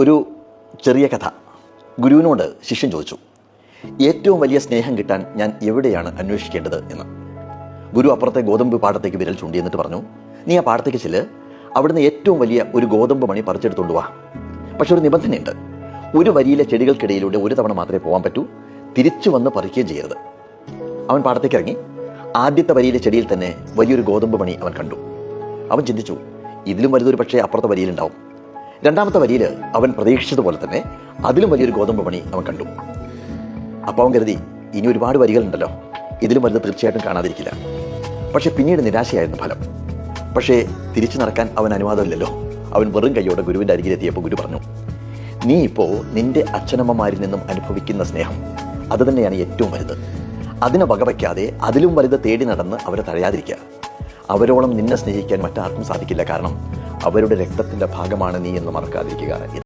ഒരു ചെറിയ കഥ. ഗുരുവിനോട് ശിഷ്യൻ ചോദിച്ചു ഏറ്റവും വലിയ സ്നേഹം കിട്ടാൻ ഞാൻ എവിടെയാണ് അന്വേഷിക്കേണ്ടത് എന്ന്? ഗുരു അപ്പുറത്തെ ഗോതമ്പ് പാടത്തേക്ക് വിരൽ ചൂണ്ടി എന്നിട്ട് പറഞ്ഞു നീ ആ പാടത്തേക്ക് ചെല്ല്. അവിടുന്ന് ഏറ്റവും വലിയ ഒരു ഗോതമ്പ് മണി പറിച്ചെടുത്തുകൊണ്ട് വാ. പക്ഷെ ഒരു നിബന്ധനയുണ്ട്. ഒരു വരിയിലെ ചെടികൾക്കിടയിലൂടെ ഒരു തവണ മാത്രമേ പോകാൻ പറ്റൂ. തിരിച്ചു വന്ന് പറിക്കുകയും ചെയ്യരുത്. അവൻ പാടത്തേക്ക് ഇറങ്ങി. ആദ്യത്തെ വരിയിലെ ചെടിയിൽ തന്നെ വലിയൊരു ഗോതമ്പ് മണി അവൻ കണ്ടു. അവൻ ചിന്തിച്ചു ഇതിലും വലുതൊരു പക്ഷേ അപ്പുറത്തെ വരിയിലുണ്ടാവും. രണ്ടാമത്തെ വരിയിൽ അവൻ പ്രതീക്ഷിച്ചതുപോലെ തന്നെ അതിലും വലിയൊരു ഗോതമ്പ് പണി അവൻ കണ്ടു. അപ്പോൾ അവൻ കരുതി ഇനി ഒരുപാട് വരികളുണ്ടല്ലോ. ഇതിലും വലുത് തീർച്ചയായിട്ടും കാണാതിരിക്കില്ല. പക്ഷേ പിന്നീട് നിരാശയായിരുന്നു ഫലം. പക്ഷേ തിരിച്ചു നടക്കാൻ അവൻ അനുവാദമില്ലല്ലോ. അവൻ വെറും കൈയോടെ ഗുരുവിന്റെ അരികിലെത്തിയപ്പോൾ ഗുരു പറഞ്ഞു നീ ഇപ്പോൾ നിന്റെ അച്ഛനമ്മമാരിൽ നിന്നും അനുഭവിക്കുന്ന സ്നേഹം അത് തന്നെയാണ് ഏറ്റവും വലുത്. അതിനെ വകവയ്ക്കാതെ അതിലും വലുത് തേടി നടന്ന് അവരെ തഴയാതിരിക്കുക അവരോളം നിന്നെ സ്നേഹിക്കാൻ മറ്റാർക്കും സാധിക്കില്ല. കാരണം അവരുടെ രക്തത്തിന്റെ ഭാഗമാണ് നീ എന്ന് മറക്കാതിരിക്കുക.